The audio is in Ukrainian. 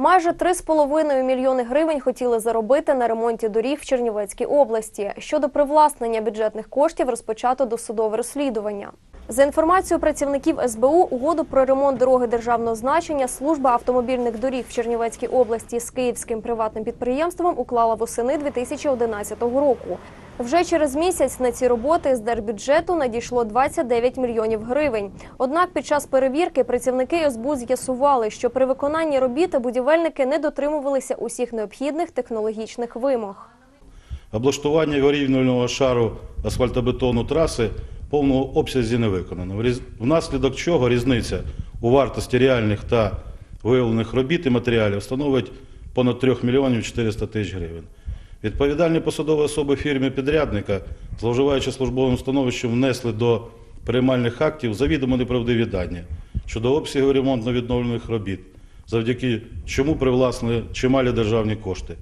Майже 3,5 мільйони гривень хотіли заробити на ремонті доріг в Чернівецькій області. Щодо привласнення бюджетних коштів розпочато досудове розслідування. За інформацією працівників СБУ, угоду про ремонт дороги державного значення служба автомобільних доріг в Чернівецькій області з київським приватним підприємством уклала восени 2011 року. Вже через місяць на ці роботи з держбюджету надійшло 29 мільйонів гривень. Однак під час перевірки працівники СБУ з'ясували, що при виконанні робіт будівельники не дотримувалися усіх необхідних технологічних вимог. Облаштування аварійного шару асфальтобетону траси повному обсязі не виконано. Внаслідок чого різниця у вартості реальних та виявлених робіт і матеріалів становить понад 3 мільйонів 400 тисяч гривень. Відповідальні посадові особи фірми підрядника, зловживаючи службовим становищем, внесли до приймальних актів завідомо неправдиві дані щодо обсягу ремонтно-відновлених робіт, завдяки чому привласнили чималі державні кошти.